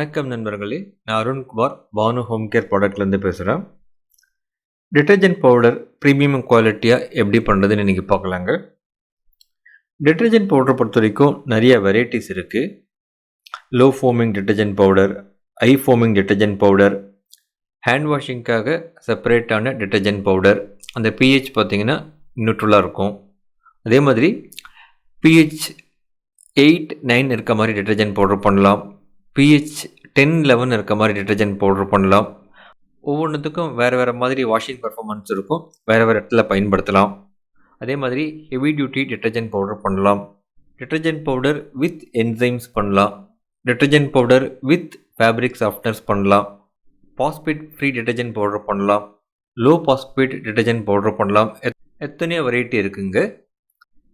வணக்கம் நண்பர்களே. நான் அருண்குமார். பானு ஹோம் கேர் ப்ராடக்ட்லேருந்து பேசுகிறேன் டிட்டர்ஜென்ட் பவுடர் ப்ரீமியம் குவாலிட்டியாக எப்படி பண்ணுறதுன்னு இன்றைக்கி பார்க்கலாங்க. டிட்டர்ஜென்ட் பவுடரை பொறுத்த வரைக்கும் நிறைய வெரைட்டிஸ் இருக்குது low foaming detergent powder high foaming detergent powder hand வாஷிங்க்காக செப்பரேட்டான டிட்டர்ஜென்ட் பவுடர் அந்த பிஹெச் பார்த்தீங்கன்னா நியூட்ரலாக இருக்கும். அதே மாதிரி பிஹெச் எயிட் நைன் இருக்க மாதிரி டிட்டர்ஜென்ட் பவுடர் பண்ணலாம். பிஹெச் டென் லெவன் இருக்க மாதிரி டிட்டர்ஜென்ட் பவுடர் பண்ணலாம். ஒவ்வொன்றுத்துக்கும் வேறு வேறு மாதிரி வாஷிங் பர்ஃபார்மன்ஸ் இருக்கும். வேறு வேறு இடத்துல பயன்படுத்தலாம். அதே மாதிரி ஹெவி டியூட்டி டிட்டர்ஜென்ட் பவுடர் பண்ணலாம். டிட்டர்ஜென்ட் பவுடர் வித் என்சைம்ஸ் பண்ணலாம். Detergent powder with fabric softeners பண்ணலாம். பாஸ்பேட் ஃப்ரீ டிட்டர்ஜென்ட் பவுடர் பண்ணலாம். லோ பாஸ்பேட் டிட்டர்ஜென்ட் பவுடர் பண்ணலாம். எத் எத்தனையோ வெரைட்டி இருக்குங்க.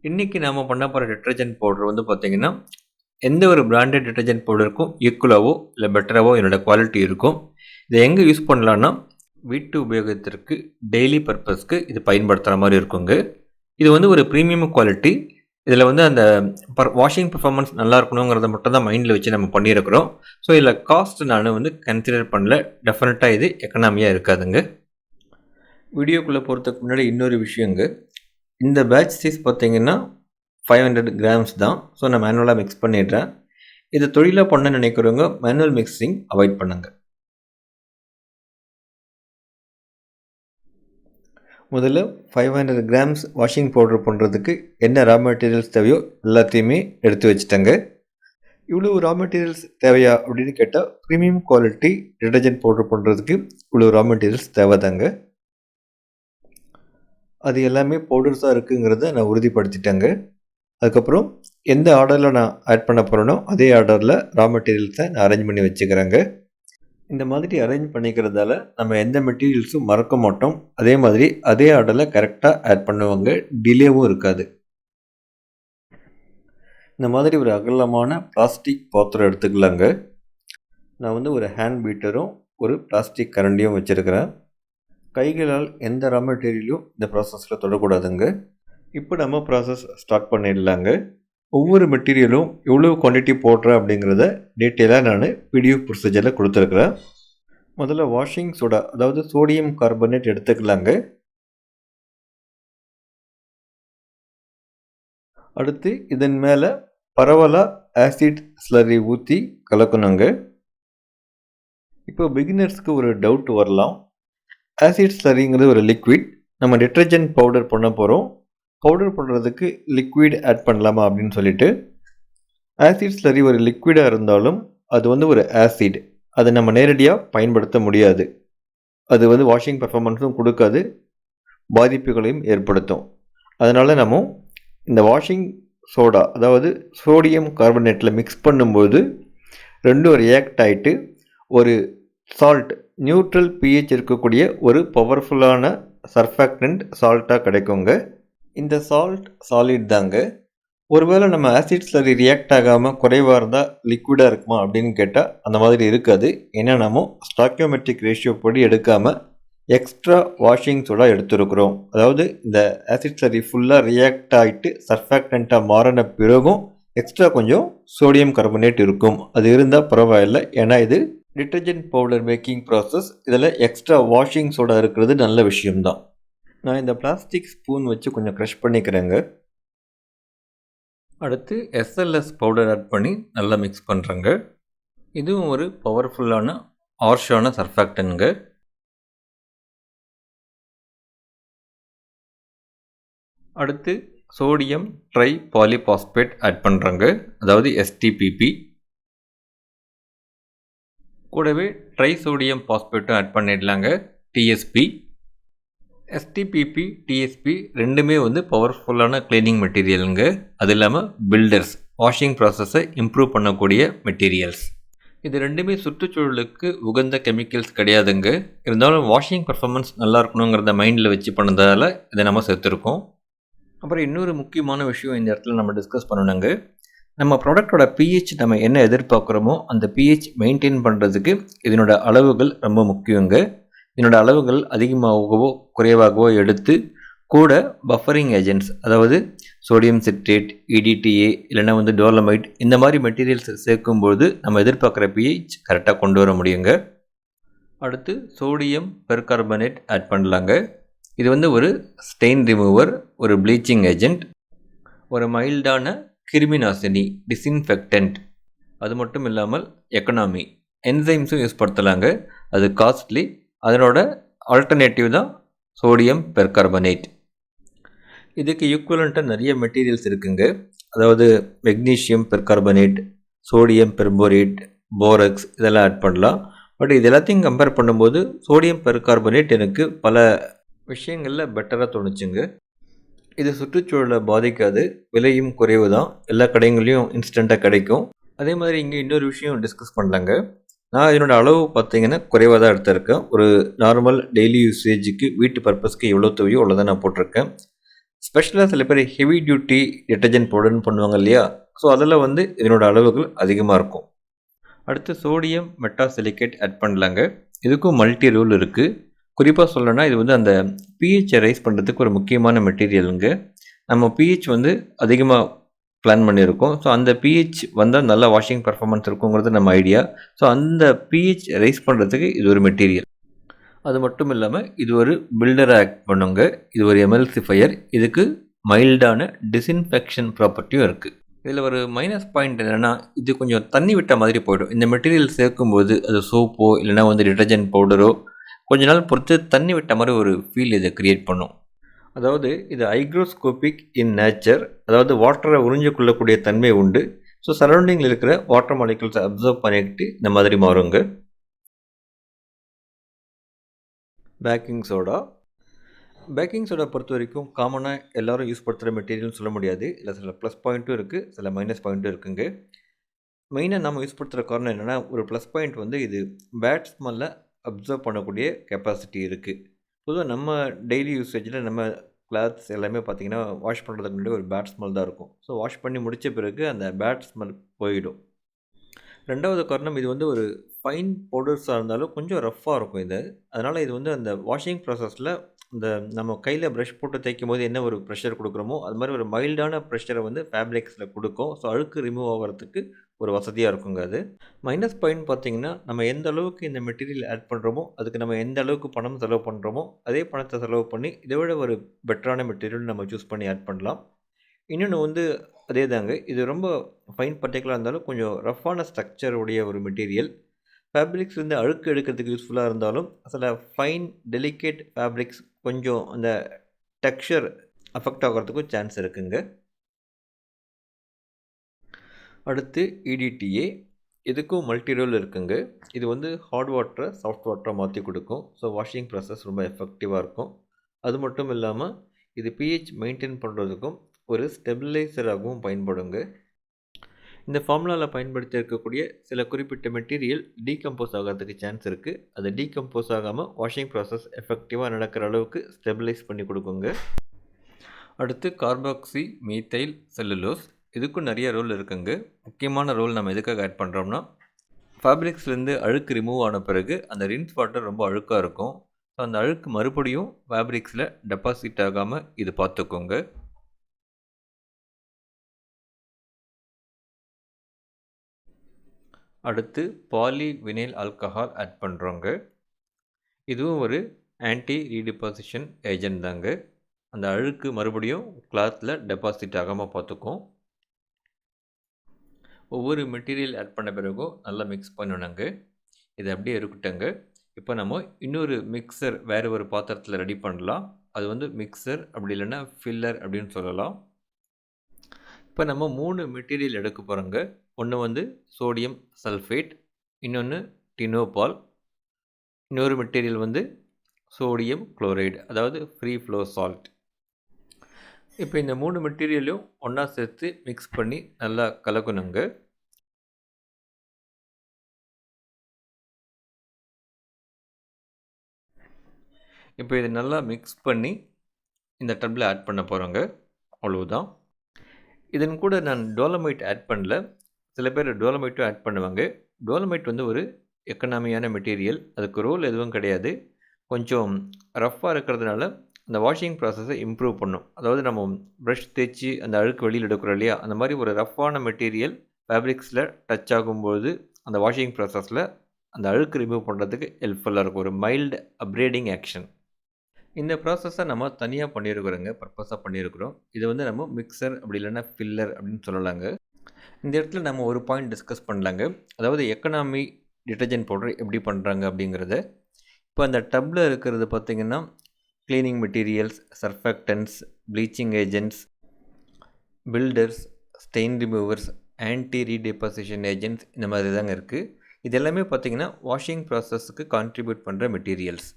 இன்றைக்கி நாம் பண்ண போகிற டிட்டர்ஜென்ட் பவுடர் வந்து பார்த்திங்கன்னா எந்த ஒரு பிராண்டட் டிட்டர்ஜென்ட் பவுடருக்கும் ஈக்குவலாகவோ இல்லை பெட்டராகவோ என்னோடய குவாலிட்டி இருக்கும். இதை எங்கே யூஸ் பண்ணலான்னா வீட்டு உபயோகத்திற்கு டெய்லி பர்பஸ்க்கு இது பயன்படுத்துகிற மாதிரி இருக்குங்க. இது வந்து ஒரு ப்ரீமியம் குவாலிட்டி இதில் வந்து அந்த பர் வாஷிங் பர்ஃபார்மன்ஸ் நல்லா இருக்கணுங்கிறத மட்டும் தான் மைண்டில் வச்சு நம்ம பண்ணியிருக்கிறோம். ஸோ இதில் காஸ்ட் நான் வந்து கன்சிடர் பண்ணல. டெஃபினட்டாக இது எக்கனாமியாக இருக்காதுங்க. வீடியோக்குள்ளே போகிறதுக்கு முன்னாடி இன்னொரு விஷயங்க. இந்த பேட்ச் சைஸ் பார்த்தீங்கன்னா ஃபைவ் ஹண்ட்ரட் கிராம்ஸ் தான். ஸோ நான் மேனுவலாக மிக்ஸ் பண்ணிடுறேன். இதை தொழிலாக பண்ண நினைக்கிறவங்க மேனுவல் மிக்சிங் அவாய்ட் பண்ணுங்கள் முதல்ல five hundred grams washing powder பண்ணுறதுக்கு என்ன ரா மெட்டீரியல்ஸ் தேவையோ எல்லாத்தையுமே எடுத்து வச்சுட்டேங்க. இவ்வளோ ரா மெட்டீரியல்ஸ் தேவையா அப்படின்னு கேட்டால் ப்ரீமியம் குவாலிட்டி டிடர்ஜென்ட் பவுடர் பண்ணுறதுக்கு இவ்வளோ ரா மெட்டீரியல்ஸ் தேவைதாங்க. அது எல்லாமே பவுடர்ஸாக இருக்குங்கிறத நான் உறுதிப்படுத்திட்டேங்க. அதுக்கப்புறம் எந்த ஆர்டரில் நான் ஆட் பண்ண போகிறேனோ அதே ஆர்டரில் ரா மெட்டீரியல்ஸை நான் அரேஞ்ச் பண்ணி வச்சுக்கிறேங்க. இந்த மாதிரி அரேஞ்ச் பண்ணிக்கிறதால நம்ம எந்த மெட்டீரியல்ஸும் மறக்க மாட்டோம். அதே மாதிரி அதே ஆர்டரில் கரெக்டாக ஆட் பண்ணுவாங்க. டிலேவும் இருக்காது. இந்த மாதிரி ஒரு அகலமான பிளாஸ்டிக் பாத்திரம் எடுத்துக்கலாங்க. நான் வந்து ஒரு ஹேண்ட் பீட்டரும் ஒரு பிளாஸ்டிக் கரண்டியும் வச்சுருக்கிறேன். கைகளால் எந்த ரா மெட்டீரியலும் இந்த ப்ராசஸில் தொடக்கூடாதுங்க. இப்போ நம்ம ப்ராசஸ் ஸ்டார்ட் பண்ணிடலாங்க. ஒவ்வொரு மெட்டீரியலும் எவ்வளோ குவான்டிட்டி போடுறேன் அப்படிங்கிறத டீட்டெயிலாக நான் பிடிஎஃப் ப்ரொசீஜரில் கொடுத்துருக்குறேன். முதல்ல வாஷிங் சோடா அதாவது சோடியம் கார்பனேட் எடுத்துக்கலாங்க. அடுத்து இதன் மேலே பரவலாக ஆசிட் ஸ்லரி ஊற்றி கலக்கணுங்க. இப்போ பிகினர்ஸ்க்கு ஒரு டவுட் வரலாம். ஆசிட் ஸ்லரிங்கிறது ஒரு லிக்விட் நம்ம டிட்டர்ஜென்ட் பவுடர் பண்ண போகிறோம் பவுடர் பண்ணுறதுக்கு லிக்விட் ஆட் பண்ணலாமா அப்படின்னு சொல்லிட்டு ஆசிட் ஸ்லரி ஒரு லிக்விடாக இருந்தாலும் அது வந்து ஒரு ஆசிட் அதை நம்ம நேரடியாக பயன்படுத்த முடியாது. அது வந்து வாஷிங் பெர்ஃபார்மன்ஸும் கொடுக்காது பாதிப்புகளையும் ஏற்படுத்தும். அதனால் நம்ம இந்த வாஷிங் சோடா அதாவது சோடியம் கார்பனேட்டில் மிக்ஸ் பண்ணும்போது ரெண்டும் ரியாக்ட் ஆகிட்டு ஒரு சால்ட் நியூட்ரல் பிஹெச் இருக்கக்கூடிய ஒரு பவர்ஃபுல்லான சர்ஃபாக்டன்ட் சால்ட்டாக கிடைக்குங்க. இந்த சால்ட் சாலிட் தாங்க. ஒருவேளை நம்ம ஆசிட் ஸ்லரி ரியாக்ட் ஆகாமல் குறைவாக இருந்தால் லிக்விடாக இருக்குமா அப்படின்னு கேட்டால் அந்த மாதிரி இருக்காது. ஏன்னா நம்ம ஸ்டாக்கியோமெட்ரிக் ரேஷியோ படி எடுக்காமல் எக்ஸ்ட்ரா வாஷிங் சோடா எடுத்துருக்குறோம். அதாவது இந்த ஆசிட் சரி ஃபுல்லாக ரியாக்ட் ஆகிட்டு சர்ஃபாக்டண்ட்டாக மாறின பிறகும் எக்ஸ்ட்ரா கொஞ்சம் சோடியம் கார்பனேட் இருக்கும். அது இருந்தால் பரவாயில்லை. ஏன்னா இது டிட்டர்ஜென்ட் பவுடர் மேக்கிங் ப்ராசஸ் இதில் எக்ஸ்ட்ரா வாஷிங் சோடா இருக்கிறது நல்ல விஷயம்தான். நான் இந்த பிளாஸ்டிக் ஸ்பூன் வச்சு கொஞ்சம் க்ரஷ் பண்ணிக்கிறேங்க. அடுத்து எஸ்எல்எஸ் பவுடர் ஆட் பண்ணி நல்லா மிக்ஸ் பண்ணுறேங்க இதுவும் ஒரு பவர்ஃபுல்லான ஆர்ஷான சர்ஃபாக்டனுங்க அடுத்து சோடியம் ட்ரை பாலிபாஸ்பேட் ஆட் பண்ணுறேங்க அதாவது எஸ்டிபிபி கூடவே ட்ரை சோடியம் பாஸ்பேட்டும் ஆட் பண்ணிடலாங்க டிஎஸ்பி எஸ்டிபிபி டிஎஸ்பி ரெண்டுமே வந்து பவர்ஃபுல்லான கிளீனிங் மெட்டீரியலுங்க அது இல்லாமல் பில்டர்ஸ் வாஷிங் ப்ராசஸை இம்ப்ரூவ் பண்ணக்கூடிய மெட்டீரியல்ஸ் இது ரெண்டுமே சுற்றுச்சூழலுக்கு உகந்த கெமிக்கல்ஸ் கிடையாதுங்க. இருந்தாலும் வாஷிங் பர்ஃபார்மன்ஸ் நல்லா இருக்கணுங்கிறத மைண்டில் வச்சு பண்ணதால் இதை நம்ம சேர்த்துருக்கோம். அப்புறம் இன்னொரு முக்கியமான விஷயம் இந்த இடத்துல நம்ம டிஸ்கஸ் பண்ணணுங்க. நம்ம ப்ராடக்டோட பிஹெச் நம்ம என்ன எதிர்பார்க்குறோமோ அந்த பிஹெச் மெயின்டைன் பண்ணுறதுக்கு இதனோட அளவுகள் ரொம்ப முக்கியங்க. இதனோட அளவுகள் அதிகமாகவோ குறைவாகவோ எடுத்து கூட பஃபரிங் ஏஜென்ட்ஸ் அதாவது சோடியம் சிட்ரேட் இடிடிஏ இல்லைன்னா வந்து டோலமைட் இந்த மாதிரி மெட்டீரியல்ஸ் சேர்க்கும்போது நம்ம எதிர்பார்க்குற பிஹெச் கரெக்டாக கொண்டு வர முடியுங்க. அடுத்து சோடியம் பெர்கார்பனேட் ஆட் பண்ணலாங்க. இது வந்து ஒரு ஸ்டெயின் ரிமூவர் ஒரு ப்ளீச்சிங் ஏஜெண்ட் ஒரு மைல்டான கிருமி நாசினி டிஸ்இன்ஃபெக்டன்ட் அது மட்டும் இல்லாமல் எக்கனாமி என்சைம்ஸும் யூஸ் படுத்தலாங்க. அது காஸ்ட்லி அதனோட ஆல்டர்னேட்டிவ் தான் சோடியம் பெர்கார்பனேட் இதுக்கு ஈக்குவலண்ட்டாக நிறைய மெட்டீரியல்ஸ் இருக்குங்க. அதாவது magnesium percarbonate sodium perborate borax இதெல்லாம் ஆட் பண்ணலாம். பட் இது எல்லாத்தையும் கம்பேர் பண்ணும்போது சோடியம் பெர்கார்பனேட் எனக்கு பல விஷயங்களில் பெட்டராக தோணுச்சுங்க. இது சுற்றுச்சூழலை பாதிக்காது விலையும் குறைவு தான் எல்லா கடைங்களையும் இன்ஸ்டண்ட்டாக கிடைக்கும். அதே மாதிரி இங்கே இன்னொரு விஷயம் டிஸ்கஸ் பண்ணலாங்க. நான் இதனோட அளவு பார்த்தீங்கன்னா குறைவாக தான் எடுத்திருக்கேன். ஒரு நார்மல் டெய்லி யூசேஜுக்கு வீட்டு பர்பஸ்க்கு எவ்வளோ தேவையோ அவ்வளோ தான் நான் போட்டிருக்கேன். ஸ்பெஷலாக சில பேர் ஹெவி டியூட்டி டிட்டர்ஜென்ட் பவுடர்னு பண்ணுவாங்க இல்லையா? ஸோ அதில் வந்து இதனோட அளவுகள் அதிகமாக இருக்கும். அடுத்து சோடியம் மெட்டாசிலிகேட் ஆட் பண்ணலாங்க. இதுக்கும் மல்டி ரூல் இருக்குது குறிப்பாக சொல்லணும்னா இது வந்து அந்த பிஹெச்சை ரைஸ் பண்ணுறதுக்கு ஒரு முக்கியமான மெட்டீரியலுங்க நம்ம பிஹெச் வந்து அதிகமாக பிளான் பண்ணியிருக்கோம். ஸோ அந்த பிஹெச் வந்தால் நல்ல வாஷிங் பர்ஃபார்மன்ஸ் இருக்குங்கிறது நம்ம ஐடியா ஸோ அந்த பிஹெச் ரைஸ் பண்ணுறதுக்கு இது ஒரு மெட்டீரியல் அது மட்டும் இல்லாமல் இது ஒரு பில்டராக ஆக்ட் பண்ணுங்க. இது ஒரு எம்எல்சிஃபையர் இதுக்கு மைல்டான டிஸ்இன்ஃபெக்ஷன் ப்ராப்பர்ட்டியும் இருக்குது இதில் ஒரு மைனஸ் பாயிண்ட் என்னென்னா இது கொஞ்சம் தண்ணி விட்ட மாதிரி போயிடும். இந்த மெட்டீரியல் சேர்க்கும்போது அது சோப்போ இல்லைனா வந்து டிட்டர்ஜென்ட் பவுடரோ கொஞ்ச நாள் பொறுத்து தண்ணி விட்ட மாதிரி ஒரு ஃபீல் இதை க்ரியேட் பண்ணும். அதாவது இது ஐக்ரோஸ்கோபிக் இன் நேச்சர். அதாவது வாட்டரை உறிஞ்சு கொள்ளக்கூடிய தன்மை உண்டு. ஸோ சரௌண்டிங்கில் இருக்கிற வாட்டர் மாலிகுல்ஸை அப்சர்வ் பண்ணிக்கிட்டு இந்த மாதிரி மாறுங்க. பேக்கிங் சோடா பேக்கிங் சோடா பொறுத்த வரைக்கும் காமனாக எல்லோரும் யூஸ் படுத்துகிற மெட்டீரியல்னு சொல்ல முடியாது. இல்லை சில ப்ளஸ் பாயிண்ட்டும் இருக்குது சில மைனஸ் பாயிண்ட்டும் இருக்குங்க. மெயினாக நம்ம யூஸ் படுத்துகிற காரணம் என்னென்னா ஒரு ப்ளஸ் பாயிண்ட் வந்து இது பேட் ஸ்மெல்ல அப்சர்வ் பண்ணக்கூடிய கெப்பாசிட்டி இருக்குது பொதுவாக நம்ம டெய்லி யூசேஜில் நம்ம கிளாத்ஸ் எல்லாமே பார்த்திங்கன்னா வாஷ் பண்ணுறதுக்கு முன்னாடி ஒரு பேட் ஸ்மெல் தான் இருக்கும். ஸோ வாஷ் பண்ணி முடித்த பிறகு அந்த பேட் ஸ்மெல் போயிடும். ரெண்டாவது காரணம் இது வந்து ஒரு ஃபைன் பவுடர்ஸாக இருந்தாலும் கொஞ்சம் ரஃப்பாக இருக்கும் இது. அதனால் இது வந்து அந்த வாஷிங் ப்ராசஸில் இந்த நம்ம கையில் ப்ரஷ் போட்டு தேய்க்கும் போது என்ன ஒரு ப்ரெஷர் கொடுக்குறோமோ அது மாதிரி ஒரு மைல்டான ப்ரெஷரை வந்து ஃபேப்ரிக்ஸில் கொடுக்கும். ஸோ அழுக்கு ரிமூவ் ஆகிறதுக்கு ஒரு வசதியாக இருக்குங்க அது. மைனஸ் பாயிண்ட் பார்த்திங்கன்னா நம்ம எந்த அளவுக்கு இந்த மெட்டீரியல் ஆட் பண்ணுறோமோ அதுக்கு நம்ம எந்த அளவுக்கு பணம் செலவு பண்ணுறோமோ அதே பணத்தை செலவு பண்ணி இதை விட ஒரு பெட்டரான மெட்டீரியல் நம்ம சூஸ் பண்ணி ஆட் பண்ணலாம். இன்னொன்று வந்து அதே தாங்க இது ரொம்ப ஃபைன் பர்டிகுலராக இருந்தாலும் கொஞ்சம் ரஃப்பான ஸ்ட்ரக்சருடைய ஒரு மெட்டீரியல் ஃபேப்ரிக்ஸ் வந்து அழுக்கு எடுக்கிறதுக்கு யூஸ்ஃபுல்லாக இருந்தாலும் சில ஃபைன் டெலிகேட் ஃபேப்ரிக்ஸ் கொஞ்சம் அந்த டெக்ஸ்சர் அஃபெக்ட் ஆகிறதுக்கும் சான்ஸ் இருக்குங்க. அடுத்து இடிடிஏ இதுக்கும் மல்டி ரோல் இருக்குங்க. இது வந்து ஹாட் வாட்டரை சாஃப்ட் வாட்டரை மாற்றி கொடுக்கும். ஸோ வாஷிங் ப்ராசஸ் ரொம்ப எஃபெக்டிவாக இருக்கும். அது மட்டும் இல்லாமல் இது பிஹெச் மெயின்டைன் பண்ணுறதுக்கும் ஒரு ஸ்டெபிலைசராகவும் பயன்படுங்க. இந்த ஃபார்முலாவில் பயன்படுத்தி இருக்கக்கூடிய சில குறிப்பிட்ட மெட்டீரியல் டீகம்போஸ் ஆகிறதுக்கு சான்ஸ் இருக்குது அது டீகம்போஸ் ஆகாமல் வாஷிங் ப்ராசஸ் எஃபெக்டிவாக நடக்கிற அளவுக்கு ஸ்டெபிலைஸ் பண்ணி கொடுக்குங்க. அடுத்து கார்பாக்சி மீத்தைல் செல்லுலோஸ் இதுக்கும் நிறைய ரோல் இருக்குங்க. முக்கியமான ரோல் நம்ம எதுக்காக ஆட் பண்ணுறோம்னா ஃபேப்ரிக்ஸ்லேருந்து அழுக்கு ரிமூவ் ஆன பிறகு அந்த ரின்ஸ் வாட்டர் ரொம்ப அழுக்காக இருக்கும். ஸோ அந்த அழுக்கு மறுபடியும் ஃபேப்ரிக்ஸில் டெபாசிட் ஆகாமல் இது பார்த்துக்கோங்க. அடுத்து பாலி வினைல் ஆல்கஹால் ஆட் பண்ணுறோங்க இதுவும் ஒரு ஆன்டி ரீடிபாசிஷன் ஏஜென்ட் தாங்க. அந்த அழுக்கு மறுபடியும் கிளாத்தில் டெபாசிட் ஆகாமல் பார்த்துக்கும். ஒவ்வொரு மெட்டீரியல் ஆட் பண்ண பிறகும் நல்லா மிக்ஸ் பண்ணணுங்க. இது அப்படியே இருக்கட்டுங்க இப்போ நம்ம இன்னொரு மிக்சர் வேறு ஒரு பாத்திரத்தில் ரெடி பண்ணலாம். அது வந்து மிக்சர் அப்படி இல்லைன்னா ஃபில்லர் அப்படின்னு சொல்லலாம். இப்போ நம்ம மூணு மெட்டீரியல் எடுக்க போகிறோங்க ஒன்று வந்து சோடியம் சல்ஃபேட் இன்னொன்று டினோபால் இன்னொரு மெட்டீரியல் வந்து சோடியம் குளோரைடு அதாவது ஃப்ரீ ஃப்ளோ சால்ட் இப்போ இந்த மூணு மெட்டீரியலையும் ஒன்றா சேர்த்து மிக்ஸ் பண்ணி நல்லா கலக்கணுங்க. இப்போ இதை நல்லா மிக்ஸ் பண்ணி இந்த டப்பில் ஆட் பண்ண போகிறோங்க அவ்வளவுதான். இதன் கூட நான் டோலமைட் ஆட் பண்ணல. சில பேர் டோலமைட்டும் ஆட் பண்ணுவாங்க. டோலமைட் வந்து ஒரு எக்கனாமியான மெட்டீரியல் அதுக்கு ரோல் எதுவும் கிடையாது. கொஞ்சம் ரஃப்பாக இருக்கிறதுனால அந்த வாஷிங் ப்ராசஸை இம்ப்ரூவ் பண்ணும். அதாவது நம்ம ப்ரஷ் தேய்ச்சி அந்த அழுக்கு வெளியில் எடுக்கிறோம் இல்லையா? அந்த மாதிரி ஒரு ரஃப்பான மெட்டீரியல் ஃபேப்ரிக்ஸில் டச் ஆகும்போது அந்த வாஷிங் ப்ராசஸில் அந்த அழுக்கு ரிமூவ் பண்ணுறதுக்கு ஹெல்ப்ஃபுல்லாக இருக்கும். ஒரு மைல்டு அப்ரேடிங் ஆக்ஷன் இந்த ப்ராசஸை நம்ம தனியாக பண்ணியிருக்கிறோங்க பர்பஸாக பண்ணியிருக்கிறோம் இது வந்து நம்ம மிக்சர் அப்படி இல்லைன்னா ஃபில்லர் அப்படின்னு சொல்லலாங்க. இந்த இடத்துல நம்ம ஒரு பாயிண்ட் டிஸ்கஸ் பண்ணலாங்க. அதாவது எக்கனாமி டிட்டர்ஜென்ட் பவுடர் எப்படி பண்ணுறாங்க அப்படிங்கிறத. இப்போ அந்த டப்பில் இருக்கிறது பார்த்திங்கன்னா cleaning materials surfactants bleaching agents builders stain removers anti redeposition agents இந்த மாதிரி தாங்க இருக்குது இது எல்லாமே பார்த்திங்கன்னா வாஷிங் ப்ராசஸ்க்கு கான்ட்ரிபியூட் பண்ணுற மெட்டீரியல்ஸ்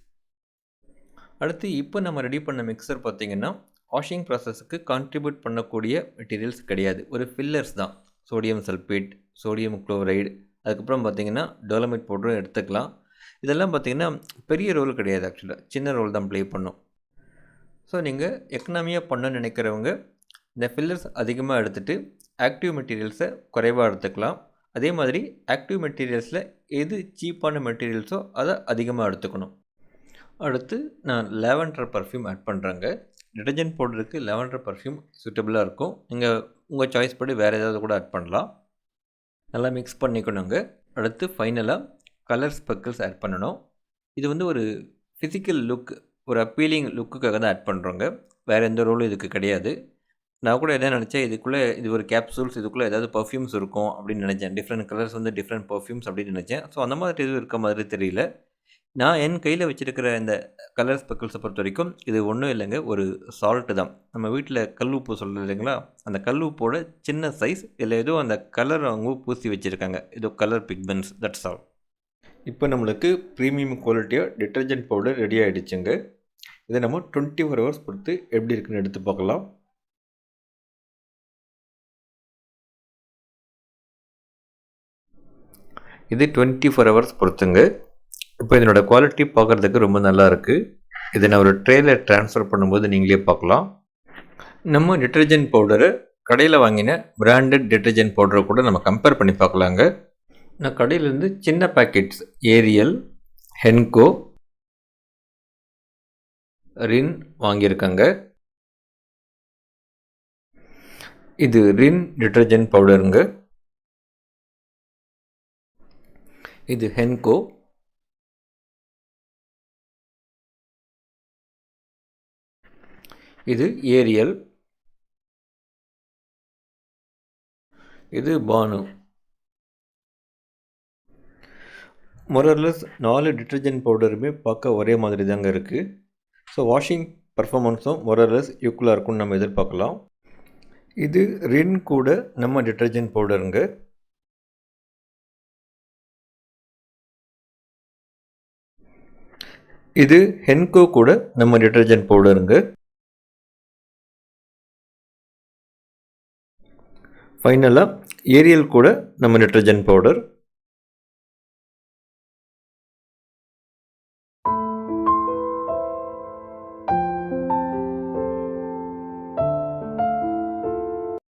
அடுத்து இப்போ நம்ம ரெடி பண்ண மிக்சர் பார்த்திங்கன்னா வாஷிங் ப்ராசஸுக்கு கான்ட்ரிபியூட் பண்ணக்கூடிய மெட்டீரியல்ஸ் கிடையாது. ஒரு ஃபில்லர்ஸ் தான். சோடியம் சல்பேட் சோடியம் குளோரைடு அதுக்கப்புறம் பார்த்திங்கன்னா டோலமைட் பவுடரும் எடுத்துக்கலாம். இதெல்லாம் பார்த்திங்கன்னா பெரிய ரோல் கிடையாது ஆக்சுவலாக சின்ன ரோல் தான் ப்ளே பண்ணும். ஸோ நீங்கள் எக்கனாமியாக பண்ணணும்னு நினைக்கிறவங்க இந்த ஃபில்லர்ஸ் அதிகமாக எடுத்துகிட்டு ஆக்டிவ் மெட்டீரியல்ஸை குறைவாக எடுத்துக்கலாம். அதே மாதிரி ஆக்டிவ் மெட்டீரியல்ஸில் எது சீப்பான மெட்டீரியல்ஸோ அதை அதிகமாக எடுத்துக்கணும். அடுத்து நான் லேவண்டர் பர்ஃப்யூம் ஆட் பண்ணுறேங்க டிடர்ஜென்ட் பவுடருக்கு லேவண்டர் பர்ஃப்யூம் சூட்டபுளாக இருக்கும். நீங்கள் உங்கள் சாய்ஸ் படி வேறு ஏதாவது கூட ஆட் பண்ணலாம். நல்லா மிக்ஸ் பண்ணிக்கணுங்க. அடுத்து ஃபைனலாக கலர் ஸ்பெக்கிள்ஸ் ஆட் பண்ணணும். இது வந்து ஒரு ஃபிசிக்கல் லுக் ஒரு அப்பீலிங் லுக்குக்காக தான் ஆட் பண்ணுறோங்க வேறு எந்த ரோலும் இதுக்கு கிடையாது. நான் கூட எதாவது நினச்சேன் இதுக்குள்ளே இது ஒரு கேப்சூல்ஸ் இதுக்குள்ளே ஏதாவது பர்ஃப்யூம்ஸ் இருக்கும் அப்படின்னு நினச்சேன். டிஃப்ரெண்ட் கலர்ஸ் வந்து டிஃப்ரெண்ட் பர்ஃப்யூம்ஸ் அப்படின்னு நினச்சேன். ஸோ அந்த மாதிரி எதுவும் இருக்க மாதிரி தெரியல. நான் என் கையில் வச்சுருக்கிற இந்த கலர் ஸ்பெக்கிள்ஸை பொறுத்த வரைக்கும் இது ஒன்றும் இல்லைங்க ஒரு சால்ட்டு தான். நம்ம வீட்டில் கல் உப்பு சொல்கிறது இல்லைங்களா? அந்த கல் உப்போட சின்ன சைஸ் இல்லை ஏதோ அந்த கலர் அவங்க பூசி வச்சுருக்காங்க. ஏதோ கலர் பிக்மெண்ட்ஸ் தட்ஸ் ஆல் இப்போ நம்மளுக்கு ப்ரீமியம் குவாலிட்டியாக டிட்டர்ஜென்ட் பவுடர் ரெடி ஆகிடுச்சுங்க இதை நம்ம டுவெண்ட்டி ஃபோர் ஹவர்ஸ் பொறுத்து எப்படி இருக்குன்னு எடுத்து பார்க்கலாம். இது டுவெண்ட்டி ஃபோர் ஹவர்ஸ் பொறுத்துங்க. இப்போ இதனோட குவாலிட்டி பார்க்குறதுக்கு ரொம்ப நல்லா இருக்குது இதை நான் ஒரு ட்ரேயில் ட்ரான்ஸ்ஃபர் பண்ணும்போது நீங்களே பார்க்கலாம். நம்ம டிட்டர்ஜென்ட் பவுடரை கடையில் வாங்கின பிராண்டட் டிட்டர்ஜென்ட் பவுடரை கூட நம்ம கம்பேர் பண்ணி பார்க்கலாங்க. நான் கடையிலேருந்து சின்ன பேக்கெட்ஸ் ஏரியல் ஹென்கோ ரின் வாங்கியிருக்கேங்க. இது ரின் டிட்டர்ஜென்ட் பவுடருங்க இது ஹென்கோ இது ஏரியல் இது பானு மொரர்லெஸ் நாலு டிட்டர்ஜென்ட் பவுடருமே பார்க்க ஒரே மாதிரி தாங்க இருக்குது ஸோ வாஷிங் பர்ஃபாமன்ஸும் மொரர்லெஸ் ஈக்குவலாக இருக்கும்னு நம்ம எதிர்பார்க்கலாம். இது ரின் கூட நம்ம டிட்டர்ஜென்ட் பவுடருங்க இது ஹென்கோ கூட நம்ம டிட்டர்ஜென்ட் பவுடருங்க ஃபைனலாக ஏரியல் கூட நம்ம டிட்டர்ஜென்ட் பவுடர்